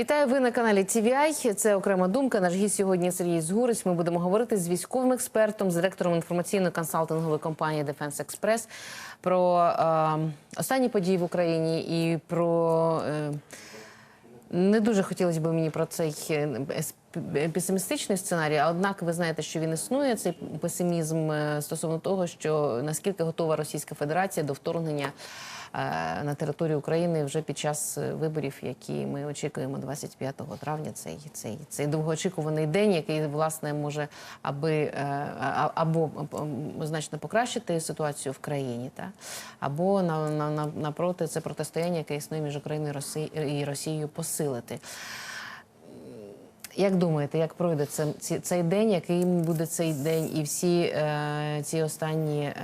Вітаю ви на каналі TVI. Це окрема думка. Наш гість сьогодні Сергій Згурець. Ми будемо говорити з військовим експертом, з директором інформаційної консалтингової компанії Defense Express про е, останні події в Україні і про е, не дуже хотілося б мені про цей е, песимістичний сценарій. Однак ви знаєте, що він існує. Цей песимізм е, стосовно того, що наскільки готова Російська Федерація до вторгнення на територію України вже під час е, виборів, які ми очікуємо 25 травня. Цей цей цей довгоочікуваний день, який власне може аби е, або значно покращити ситуацію в країні, та або на, на, на напроти це протистояння, яке існує між Україною і Росією, посилити. Як думаєте, як пройде це, цей день, який буде цей день, і всі е, ці останні е,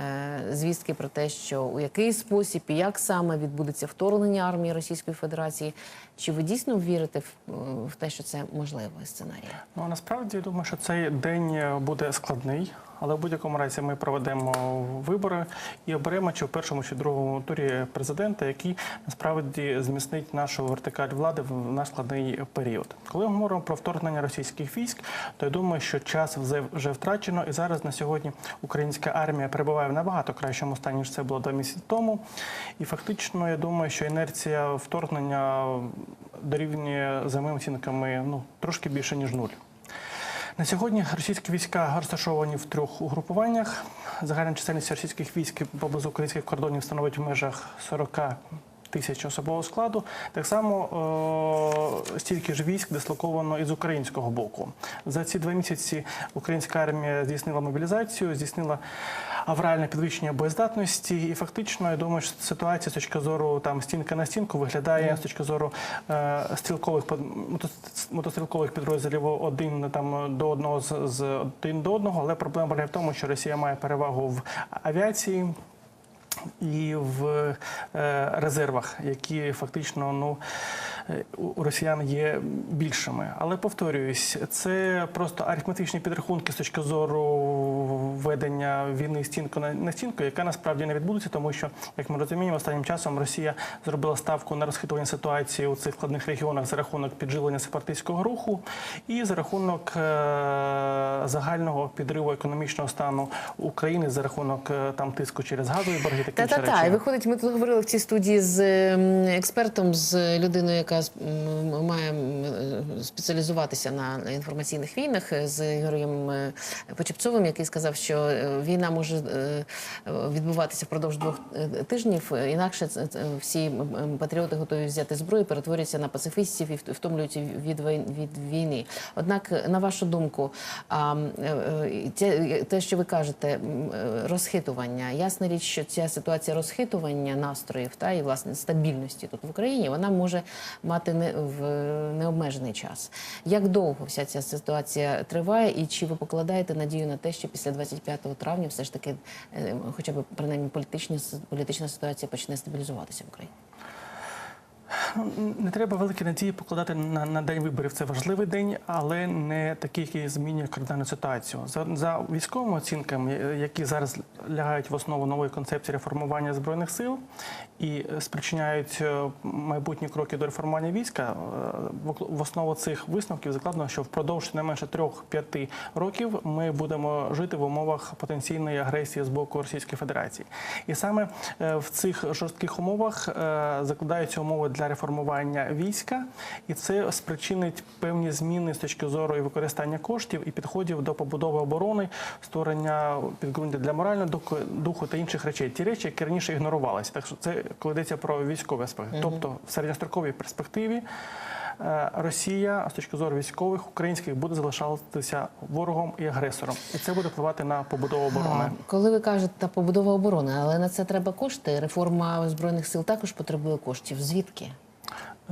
звістки про те, що у який спосіб і як саме відбудеться вторгнення армії Російської Федерації? Чи ви дійсно вірите в, в те, що це можливий сценарій? Ну насправді я думаю, що цей день е, буде складний, але в будь-якому разі ми проведемо вибори і оберемо чи в першому, чи в другому турі президента, який насправді зміцнить нашу вертикаль влади в наш складний період. Коли ми говоримо про вторгнення російських військ, то я думаю, що час вже- втрачено, і зараз на сьогодні українська армія перебуває в набагато кращому стані, ніж це було два місяці тому. І фактично, я думаю, що інерція вторгнення дорівнює за оцінками ну трошки більше ніж нуль. На сьогодні російські війська розташовані в трьох угрупуваннях. Загальна чисельність російських військ поблизу українських кордонів становить в межах 40 тисяч особового складу. Так само о, стільки ж військ дислоковано із українського боку. За ці два місяці українська армія здійснила мобілізацію, здійснила авральне підвищення боєздатності, і фактично я думаю, що ситуація з точки зору там стінка на стінку виглядає з точки зору е, стрілкових мотострілкових підрозділів один там до одного з, з один до одного, але проблема в тому, що Росія має перевагу в авіації. І в е, резервах, які фактично ну у росіян є більшими. Але повторююсь, це просто арифметичні підрахунки з точки зору ведення війни стінку на, стінку, яка насправді не відбудеться, тому що, як ми розуміємо, останнім часом Росія зробила ставку на розхитування ситуації у цих складних регіонах за рахунок підживлення сепаратистського руху і за рахунок е, загального підриву економічного стану України за рахунок е, там тиску через газові борги. такі Та та та і виходить, ми тут говорили в цій студії з ем, експертом, з людиною, яка м, має е, спеціалізуватися на інформаційних війнах, е, з Ігорем е, Почепцовим, який сказав, що війна може відбуватися впродовж двох тижнів. Інакше всі патріоти готові взяти зброю, перетворюються на пацифістів і вт- втомлюються від війни. Однак, на вашу думку, те, що ви кажете, розхитування, ясна річ, що ця ситуація розхитування настроїв та і власне стабільності тут в Україні, вона може мати не в необмежений час. Як довго вся ця ситуація триває, і чи ви покладаєте надію на те, що після 25 травня все ж таки, е, хоча б принаймні політична політична ситуація почне стабілізуватися в Україні? Не треба великі надії покладати на, на день виборів. Це важливий день, але не такий, який змінює кардинальну ситуацію. За, за військовими оцінками, е, які зараз лягають в основу нової концепції реформування збройних сил і е, спричиняють е, майбутні кроки до реформування війська, в- основу цих висновків закладено, що впродовж не менше 3-5 років ми будемо жити в умовах потенційної агресії з боку Російської Федерації. І саме в цих жорстких умовах закладаються умови для реформування війська, і це спричинить певні зміни з точки зору і використання коштів і підходів до побудови оборони, створення підґрунтя для морального духу, та інших речей. Ті речі, які раніше ігнорувалися. Так що це коли йдеться про військові аспекти, тобто в середньостроковій перспективі. е, Росія з точки зору військових українських буде залишатися ворогом і агресором, і це буде впливати на побудову оборони. А, Коли ви кажете та побудова оборони, але на це треба кошти. Реформа збройних сил також потребує коштів. Звідки?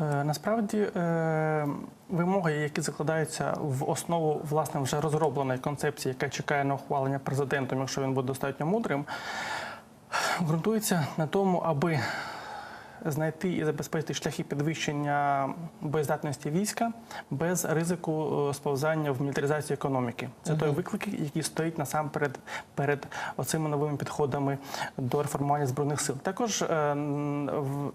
Е, Насправді е, вимоги, які закладаються в основу власне вже розробленої концепції, яка чекає на ухвалення президентом, якщо він буде достатньо мудрим, ґрунтуються на тому, аби знайти і забезпечити шляхи підвищення боєздатності війська без ризику е, сповзання в мілітаризацію економіки. Це той виклик, який стоїть насамперед перед оцими новими підходами до реформування збройних сил. Також е,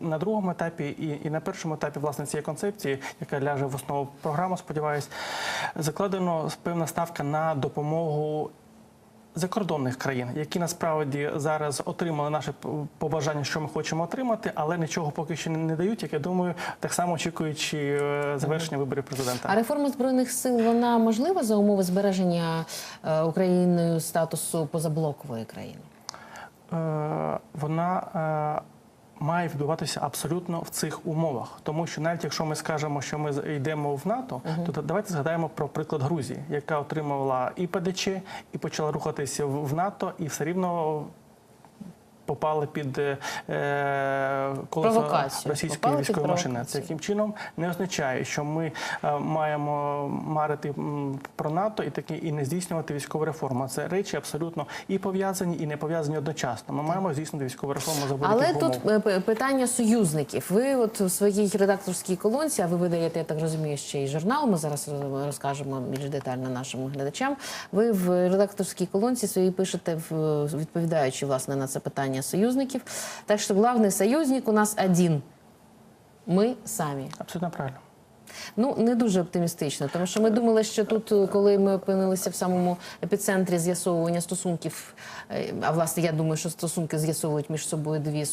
на другому етапі і, і на першому етапі власне цієї концепції, яка ляже в основу програми, сподіваюсь, закладено певна ставка на допомогу закордонних країн, які насправді зараз отримали наше побажання, що ми хочемо отримати, але нічого поки що не- дають, як я думаю, так само очікуючи е, завершення виборів президента. А реформа збройних сил вона можлива за умови збереження е, Україною статусу позаблокової країни? Е, вона має відбуватися абсолютно в цих умовах, тому що навіть якщо ми скажемо, що ми йдемо в НАТО, то давайте згадаємо про приклад Грузії, яка отримувала і ПДЧ, і почала рухатися в НАТО, і все рівно. Попали під е, колесо російської військової машини. Це яким чином не означає, що ми е, маємо марити про НАТО і такі і не здійснювати військову реформу. Це речі абсолютно і пов'язані, і не пов'язані одночасно. Ми маємо здійснити військову реформу за Але тут умов. е, питання союзників. Ви от у своїй редакторській колонці, а ви видаєте, я так розумію, ще й журнал. Ми зараз розкажемо більш детально нашим глядачам. Ви в редакторській колонці своїй пишете, в- відповідаючи власне на це питання союзників. Так що главний союзник у нас один. Ми самі. Абсолютно правильно. Ну не дуже оптимістично, тому що ми думали, що тут, е, коли ми опинилися в самому епіцентрі з'ясовування стосунків, е, а власне я думаю, що стосунки з'ясовують між собою дві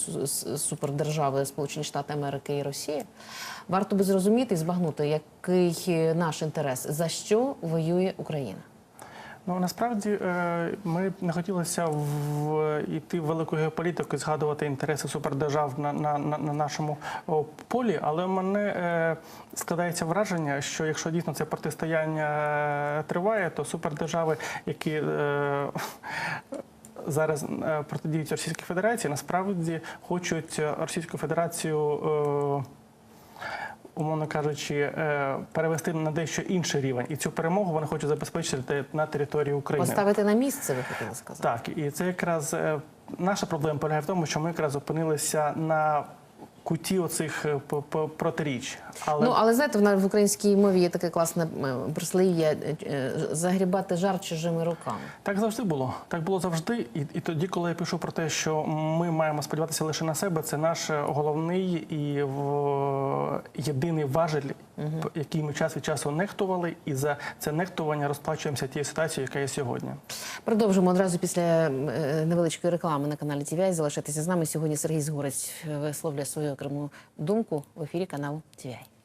супердержави Сполучені Штати Америки і Росія. Варто би зрозуміти і збагнути, який е, наш інтерес, за що воює Україна. Ну насправді е, ми не хотілося в йти в велику геополітику і згадувати інтереси супердержав на, на, на, на нашому полі, але в мене е, складається враження, що якщо дійсно це протистояння е, триває, то супердержави, які зараз протидіють Російській Федерації, насправді хочуть Російську Федерацію. Умовно кажучи, е, перевести на дещо інший рівень, і цю перемогу вони хочуть забезпечити на території України. Поставити на місце, ви хотіли сказати. Так, і це якраз е, наша проблема полягає в тому, що ми якраз опинилися на куті оцих е, протиріч. Але Ну але знаєте, в в українській мові є таке класне е, прислів'я е, загрібати жар чужими руками. Так завжди було. Так було завжди. І, і тоді, коли я пишу про те, що ми маємо сподіватися лише на себе, це наш головний і в, єдиний важель, п- який ми час від часу нехтували, і за це нехтування розплачуємося тією ситуацією, яка є сьогодні. Продовжимо одразу після невеличкої реклами на каналі TVI. Залишайтеся з нами. Сьогодні Сергій Згурець висловлює свою окрему думку в ефірі каналу TVI.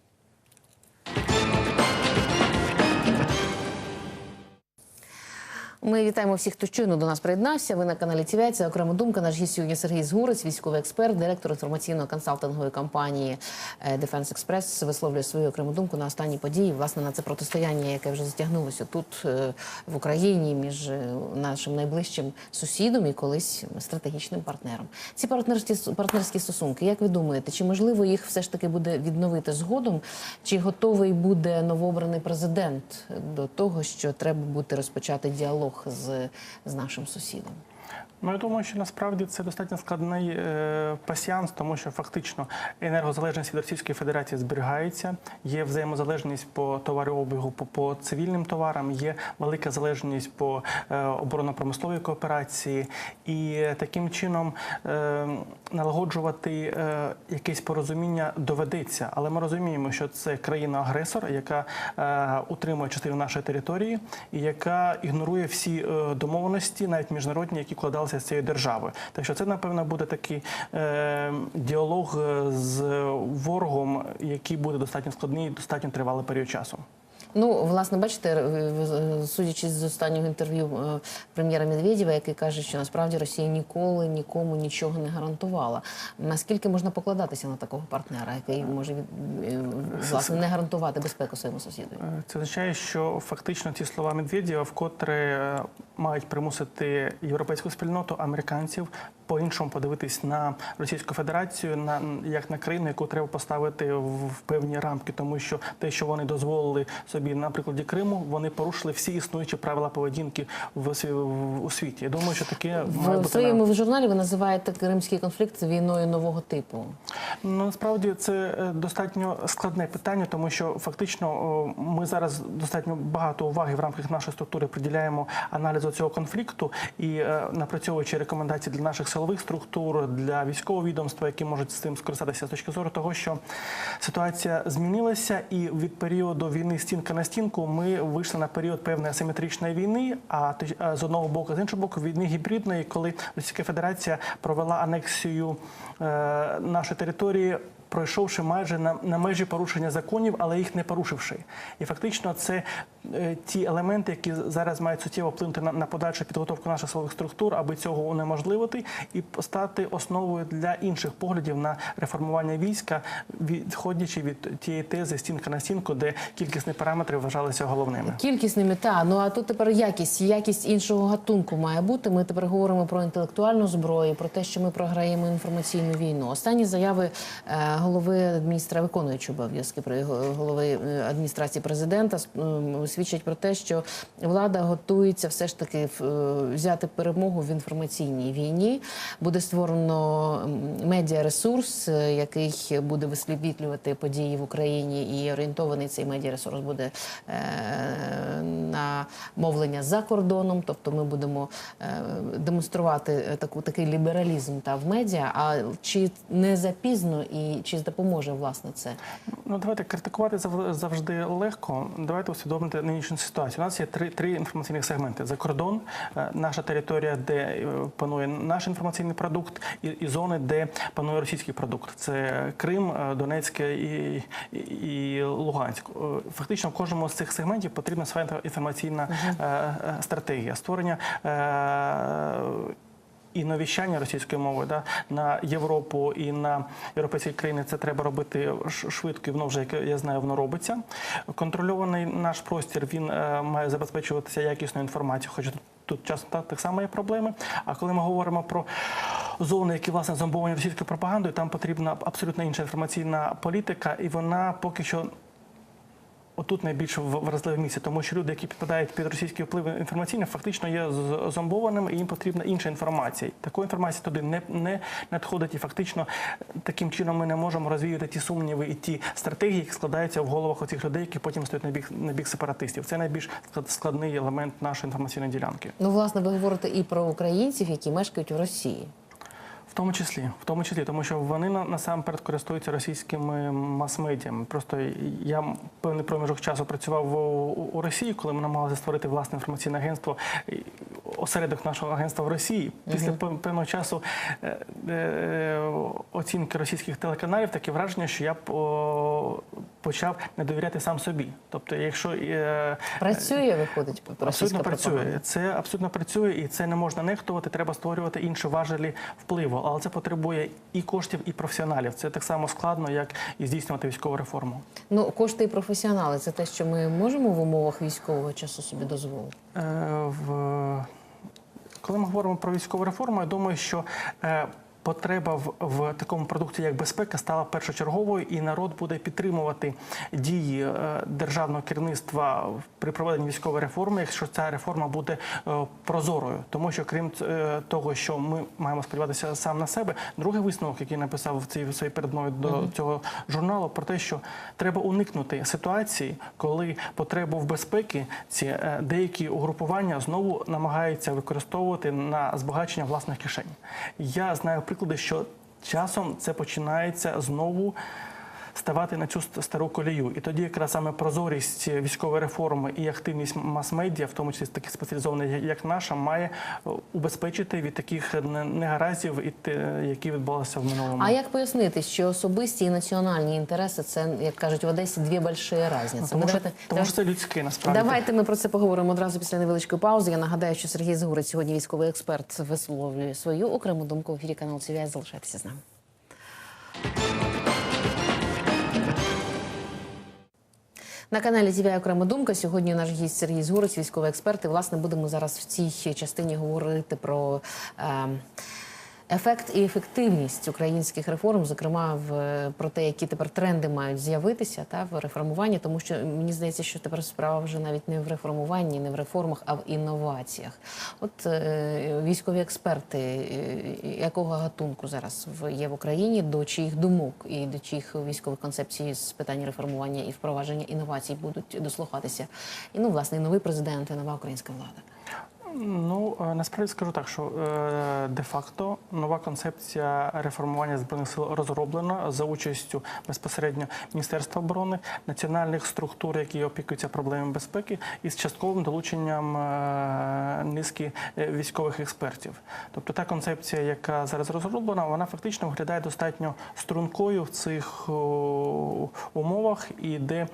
Ми вітаємо всіх, хто щойно до нас приєднався. Ви на каналі TVI. Це окрема думка. Наш гість сьогодні Сергій Згурець, військовий експерт, директор інформаційно-консалтингової компанії е, Defense Express, висловлює свою окрему думку на останні події. Власне на це протистояння, яке вже затягнулося тут е, в Україні між е, нашим найближчим сусідом і колись стратегічним партнером. Ці партнерські партнерські стосунки, як ви думаєте, чи можливо їх все ж таки буде відновити згодом? Чи готовий буде новообраний президент до того, що треба буде розпочати діалог з, з нашим сусідом? Ну, я думаю, що насправді це достатньо складний е, пасіанс, тому що фактично енергозалежність від Російської Федерації зберігається. Є взаємозалежність по товарообігу, по, по цивільним товарам, є велика залежність по е, оборонно-промисловій кооперації, і таким чином е, налагоджувати е, якесь порозуміння доведеться. Але ми розуміємо, що це країна-агресор, яка е, утримує частину нашої території і яка ігнорує всі е, домовленості, навіть міжнародні, які вкладалися з цією державою. Так що це, напевно, буде такий е, діалог е, з ворогом, який буде достатньо складний і достатньо тривалий період часу. Ну, власне, бачите, е, е, судячи з останнього інтерв'ю е, прем'єра Медведєва, який каже, що насправді Росія ніколи нікому нічого не гарантувала. Наскільки можна покладатися на такого партнера, який може власне не гарантувати безпеку своєму сусіду? Це означає, що фактично ці слова Медведєва вкотре мають примусити європейську спільноту, американців по-іншому подивитись на Російську Федерацію, на як на країну, яку треба поставити в, певні рамки, тому що те, що вони дозволили собі на прикладі Криму, вони порушили всі існуючі правила поведінки в, в- у світі. Я думаю, що таке має В бути на- журналі ви називаєте кримський конфлікт війною нового типу. Ну, насправді це е, достатньо складне питання, тому що фактично ми зараз достатньо багато уваги в рамках нашої структури приділяємо аналізу цього конфлікту і е, напрацьовуючи рекомендації для наших силових структур, для військового відомства, які можуть з цим скористатися з точки зору того, що ситуація змінилася, і від періоду війни стінка на стінку ми вийшли на період певної асиметричної війни. А з одного боку, з іншого боку, війни гібридної, коли Російська Федерація провела анексію е, нашої території. Пройшовши майже на, на межі порушення законів, але їх не порушивши, і фактично це ті елементи, які зараз мають суттєво вплинути на, на подальшу підготовку наших силових структур, аби цього унеможливити, і стати основою для інших поглядів на реформування війська, відходячи від тієї тези стінка на стінку, де кількісні параметри вважалися головними. Кількісні мета. Ну а тут тепер якість, якість іншого гатунку має бути. Ми тепер говоримо про інтелектуальну зброю, про те, що ми програємо інформаційну війну. Останні заяви е, голови адміністра виконуючого обов'язки його- голови е, адміністрації президента свідчать про те, що влада готується все ж таки е, взяти перемогу в інформаційній війні. Буде створено медіаресурс, е, який буде висвітлювати події в Україні, і орієнтований цей медіаресурс буде е, на мовлення за кордоном. Тобто ми будемо демонструвати таку такий лібералізм та в медіа. А чи не запізно і чи допоможе власне це? Ну давайте критикувати зав- завжди легко. Давайте усвідомити нинішню ситуацію. У нас є три, три інформаційних сегменти: за кордон, е, наша територія, де е, панує наш інформаційний продукт, і, і зони, де панує російський продукт. Це Крим, е, Донецьке і, і, і Луганськ. Фактично, в кожному з цих сегментів потрібна своя інформаційна е, е, стратегія створення. І навіщання російської мови да, на Європу і на європейські країни це треба робити швидко, і воно вже як я знаю, воно робиться. Контрольований наш простір він е, має забезпечуватися якісною інформацією, хоча тут, тут часто так, так само є проблеми. А коли ми говоримо про зони, які власне зомбовані російською пропагандою, там потрібна абсолютно інша інформаційна політика, і вона поки що. Отут найбільш вразливе місце, тому що люди, які підпадають під російський вплив інформаційний, фактично є зомбованими, і їм потрібна інша інформація. Такої інформації туди не, не надходить, і фактично таким чином ми не можемо розвіяти ті сумніви і ті стратегії, які складаються в головах оцих людей, які потім стоять на бік на бік сепаратистів. Це найбільш склад- складний елемент нашої інформаційної ділянки. Ну, власне, ви говорите і про українців, які мешкають в Росії. В тому числі, в тому числі, тому що вони насамперед користуються російськими мас-медіями. Просто я певний проміжок часу працював у, у Росії, коли ми намагалися створити власне інформаційне агентство, осередок нашого агентства в Росії. Після пев- певного часу е, е, оцінки російських телеканалів таке враження, що я б о, почав не довіряти сам собі. Тобто, якщо е, Працює, виходить, Абсолютно працює. пропаганда? Це абсолютно працює, і це не можна нехтувати. Треба створювати інші важелі впливу. Але це потребує і коштів, і професіоналів. Це так само складно, як і здійснювати військову реформу. Ну, кошти і професіонали це те, що ми можемо в умовах військового часу собі дозволити. Е, в... Коли ми говоримо про військову реформу, я думаю, що е, потреба в, в такому продукті, як безпека, стала першочерговою, і народ буде підтримувати дії е, державного керівництва при проведенні військової реформи, якщо ця реформа буде е, прозорою. Тому що крім е, того, що ми маємо сподіватися сам на себе, другий висновок, який написав в цій своїй передмові до цього журналу, про те, що треба уникнути ситуації, коли потребу в безпеці ці деякі угрупування знову намагаються використовувати на збагачення власних кишень. Я знаю приклади, що часом це починається знову. Ставати на цю стару колію, і тоді якраз саме прозорість військової реформи і активність мас-медіа, в тому числі таких спеціалізованих, як- наша, має е, убезпечити від таких не- негараздів, і те, які відбулися в минулому. А як пояснити, що особисті і національні інтереси це, як кажуть в Одесі, дві больші різниці? Тому, що, давайте- що це людське насправді. Давайте ми про це поговоримо одразу після невеличкої паузи. Я нагадаю, що Сергій Згурець, сьогодні військовий експерт, висловлює свою окрему думку в ефірі каналу ЦВС. Залишайтеся з нами. На каналі «Зів'я окрема думка. Сьогодні наш гість Сергій Згурець, військовий експерт. І власне будемо зараз в цій частині говорити про. Е, Ефект і ефективність українських реформ, зокрема в про те, які тепер тренди мають з'явитися та в реформуванні, тому що мені здається, що тепер справа вже навіть не в реформуванні, не в реформах, а в інноваціях. От е, військові експерти, е, якого гатунку зараз в є в Україні, до чиїх думок і до чиїх військових концепцій з питань реформування і впровадження інновацій будуть дослухатися. І ну власне новий президент, і нова українська влада. Ну е, насправді скажу так, що е, де-факто нова концепція реформування збройних сил розроблена за участю безпосередньо Міністерства оборони, національних структур, які опікуються проблемами безпеки, і з частковим долученням е, низки військових експертів. Тобто та концепція, яка зараз розроблена, вона фактично виглядає достатньо стрункою в цих умовах, і де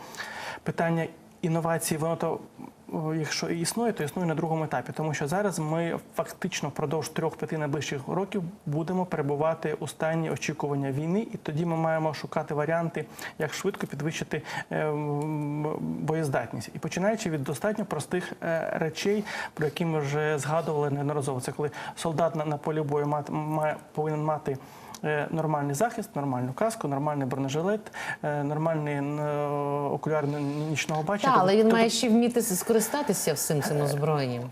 питання інновацій, воно то. Якщо і існує, то існує на другому етапі, тому що зараз ми фактично впродовж трьох-п'яти найближчих років будемо перебувати у стані очікування війни, і тоді ми маємо шукати варіанти, як швидко підвищити е, боєздатність. І починаючи від достатньо простих е, речей, про які ми вже згадували неодноразово. Це коли солдат на, на полі бою мати, має, повинен мати. е, Нормальний захист, нормальну каску, нормальний бронежилет, нормальний окуляр нічного бачення. Так, але він Тобто- має ще вміти скористатися всім цим озброєнням.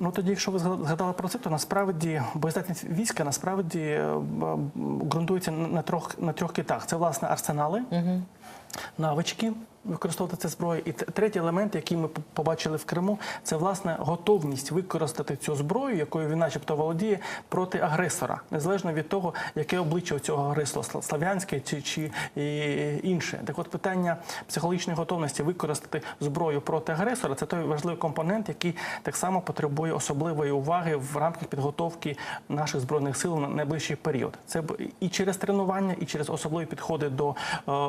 Ну тоді, якщо ви згадали про це, то насправді боєздатність війська насправді е, ґрунтується на трьох на трьох китах. Це власне арсенали, навички. Використовувати це зброю. І третій елемент, який ми побачили в Криму, це власне готовність використати цю зброю, якою він, начебто, володіє проти агресора, незалежно від того, яке обличчя у цього агресора сла- слав'янське чи, чи інше. Так, от питання психологічної готовності використати зброю проти агресора це той важливий компонент, який так само потребує особливої уваги в рамках підготовки наших збройних сил на найближчий період. Це і через тренування, і через особливі підходи до е,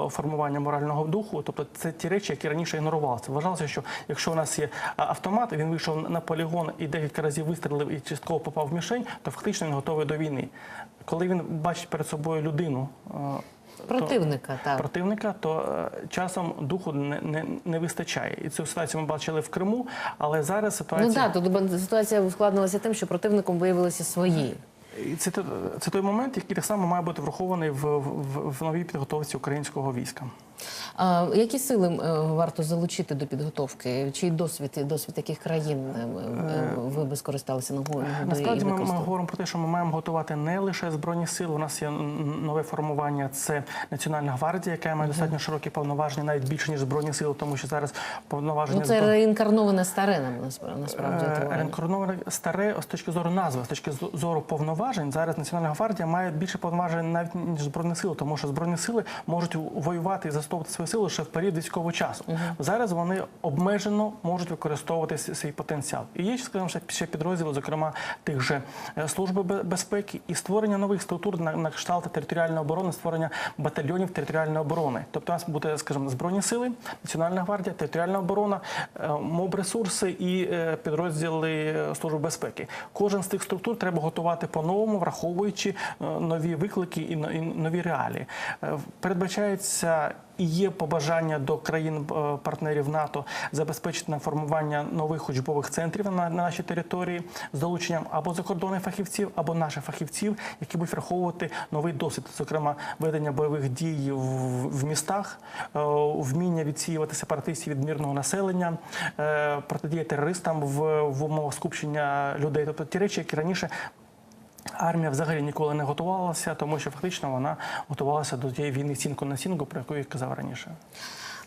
формування морального духу. Тобто, це ті речі, які раніше ігнорувалися. Вважалося, що якщо у нас є автомат, він вийшов на полігон і декілька разів вистрілив і частково попав в мішень, то фактично він готовий до війни. Коли він бачить перед собою людину. е, то- Противника, так. противника, то е, часом духу не, не, не вистачає. І цю ситуацію ми бачили в Криму, але зараз Ну ситуація так, тут ситуація ускладнилася тим, що противником виявилися свої. І це, це той момент, який так само має бути врахований в, в, в новій підготовці українського війська. А, які сили е, варто залучити до підготовки? Чий досвід досвід яких країн е, е, ви би скористалися нагодою? Насправді ми, ми говоримо про те, що ми маємо готувати не лише збройні сили. У нас є нове формування. Це Національна гвардія, яка має достатньо широкі повноваження, навіть більше ніж збройні сили, тому що зараз повноваження Ну, це реінкарноване старе нам насправді. Реінкарноване старе з точки зору назви, з точки зору повноважень. Зараз Національна гвардія має більше повноважень навіть ніж збройні сили, тому що збройні сили можуть воювати і застосовувати свої сили лише в період військового часу. Зараз вони обмежено можуть використовувати свій потенціал. І є, скажімо, ще- підрозділи, зокрема тих же е, служби безпеки і створення нових структур на, на кшталт територіальної оборони, створення батальйонів територіальної оборони. Тобто у нас буде, скажімо, збройні сили, Національна гвардія, територіальна оборона, е, моб-ресурси і е, підрозділи служби безпеки. Кожен з тих структур треба готувати по-новому, враховуючи нові виклики і нові реалії. Передбачається і є побажання до країн-партнерів НАТО забезпечити на формування нових учбових центрів на, на нашій території з долученням або закордонних фахівців, або наших фахівців, які будуть враховувати новий досвід, зокрема ведення бойових дій в, містах, е, вміння відсіювати сепаратистів від мирного населення, е, протидія терористам в умовах скупчення людей. Тобто ті речі, які раніше Армія взагалі ніколи не готувалася, тому що фактично вона готувалася до тієї війни цінку на цінку, про яку я казав раніше.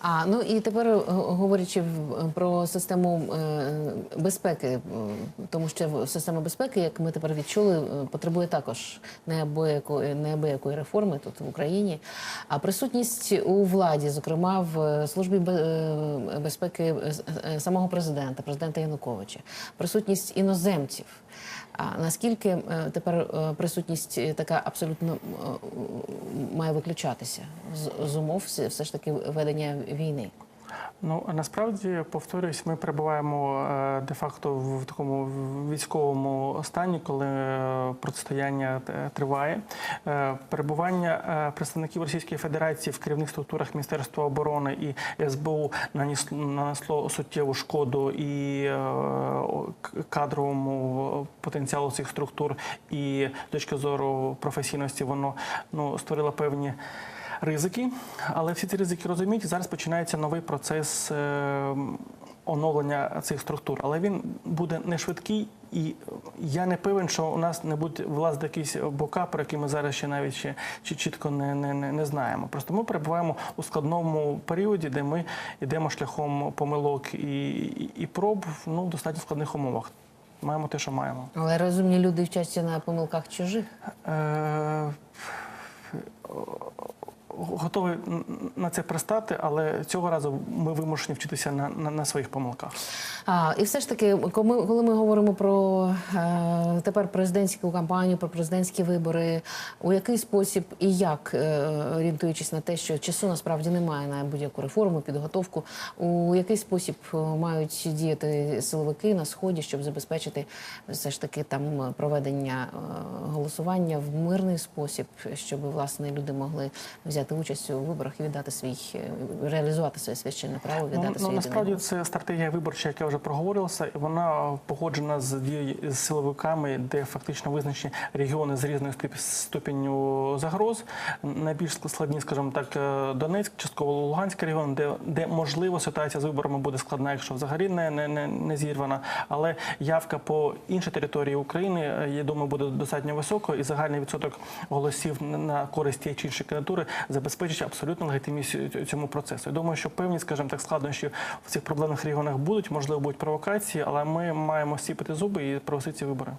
А ну і тепер е, говорячи про систему е, безпеки, е, тому що система безпеки, як ми тепер відчули, потребує також неабиякої неабиякої реформи тут в Україні. А присутність у владі, зокрема в службі безпеки самого президента, президента Януковича, присутність іноземців. А наскільки е, тепер е, присутність е, така абсолютно має виключатися з, з умов все ж таки ведення війни? Ну насправді повторюсь, ми перебуваємо е, де-факто в такому військовому стані, коли е, протистояння е, триває. Перебування представників Російської Федерації в керівних структурах Міністерства оборони і СБУ нанесло суттєву шкоду і кадровому потенціалу цих структур, і з точки зору професійності воно ну створило певні ризики, але всі ці ризики розуміють. Зараз починається новий процес е, оновлення цих структур. Але він буде не швидкий, і я не певен, що у нас не буде власти якісь бока, про які ми зараз ще навіть ще чітко не, не, не, не знаємо. Просто ми перебуваємо у складному періоді, де ми йдемо шляхом помилок і, і, і проб ну, в достатньо складних умовах. Маємо те, що маємо. Але розумні люди вчаться на помилках чужих. Е, Готовий на це пристати, але цього разу ми вимушені вчитися на, на, на своїх помилках. А, і все ж таки, коли коли ми говоримо про е, тепер президентську кампанію, про президентські вибори, у який спосіб і як, е, орієнтуючись на те, що часу насправді немає на будь-яку реформу, підготовку, у який спосіб е, мають діяти силовики на сході, щоб забезпечити все ж таки там проведення е, голосування в мирний спосіб, щоб власне люди могли взяти участь у виборах і віддати свій е, реалізувати своє священне право, віддати Ну, ну насправді це стратегія виборча, яка вже проговорилася, і вона погоджена з з силовиками, де фактично визначені регіони з різною ступінню загроз. Найбільш складні, скажімо так, е, Донецьк, частково Луганський регіон, де, де можливо ситуація з виборами буде складна, якщо взагалі не, не, не, не зірвана. Але явка по іншій території України, е, я думаю, буде достатньо високою, і загальний відсоток голосів на- на користь тієї чи іншої кандидатури забезпечить абсолютно легітимність цьому процесу. Я думаю, що певні, скажімо так, складнощі в цих проблемних регіонах будуть, можливо, будуть провокації, але ми маємо сіпати зуби і провести ці вибори.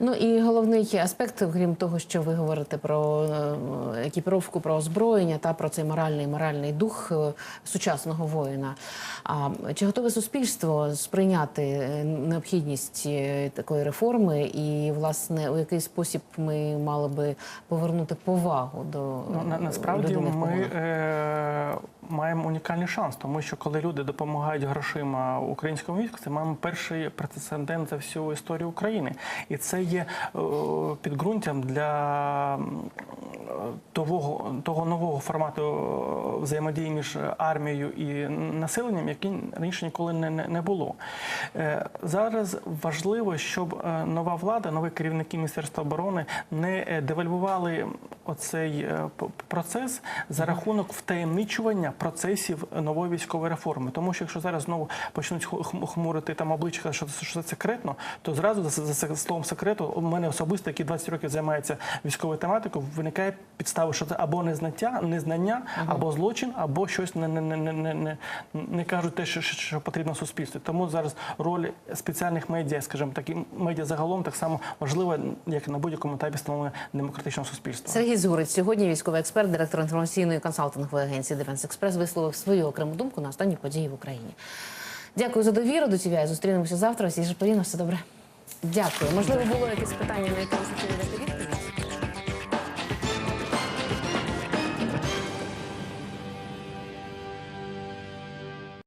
Ну і головний аспект, крім того, що ви говорите про е, екіпіровку, про озброєння та про цей моральний моральний дух е, сучасного воїна. А чи готове суспільство сприйняти е, необхідність такої реформи, і власне у який спосіб ми мали би повернути повагу до Ну, на, насправді людини ми е, маємо унікальний шанс, тому що коли люди допомагають грошима українському війську, це маємо перший прецедент за всю історію України, і це є е, підґрунтям для того, того нового формату е, взаємодії між армією і населенням, який раніше ніколи не, не, було. Е, Зараз важливо, щоб е, нова влада, нові керівники Міністерства оборони не е, девальвували оцей е, процес за рахунок втаємничування процесів нової військової реформи. Тому що якщо зараз знову почнуть хмурити там обличчя, що це, секретно, то зразу за, це словом секрету у мене особисто, який 20 років займається військовою тематикою, виникає підстави, що це або незнаття, незнання, або злочин, або щось не, не, не, не, не, не, не кажуть те, що, що, що потрібно суспільству. Тому зараз роль спеціальних медіа, скажімо так, і медіа загалом так само важлива, як на будь-якому етапі становлення демократичного суспільства. Сергій Згурець, сьогодні військовий експерт, директор інформаційної консалтингової агенції Дефенс Експрес, висловив свою окрему думку на останні події в Україні. Дякую за довіру до TVI. Зустрінемося завтра. Всі ж все добре. Дякую. Можливо, було якесь питання, на яке ви хотіли відповідь?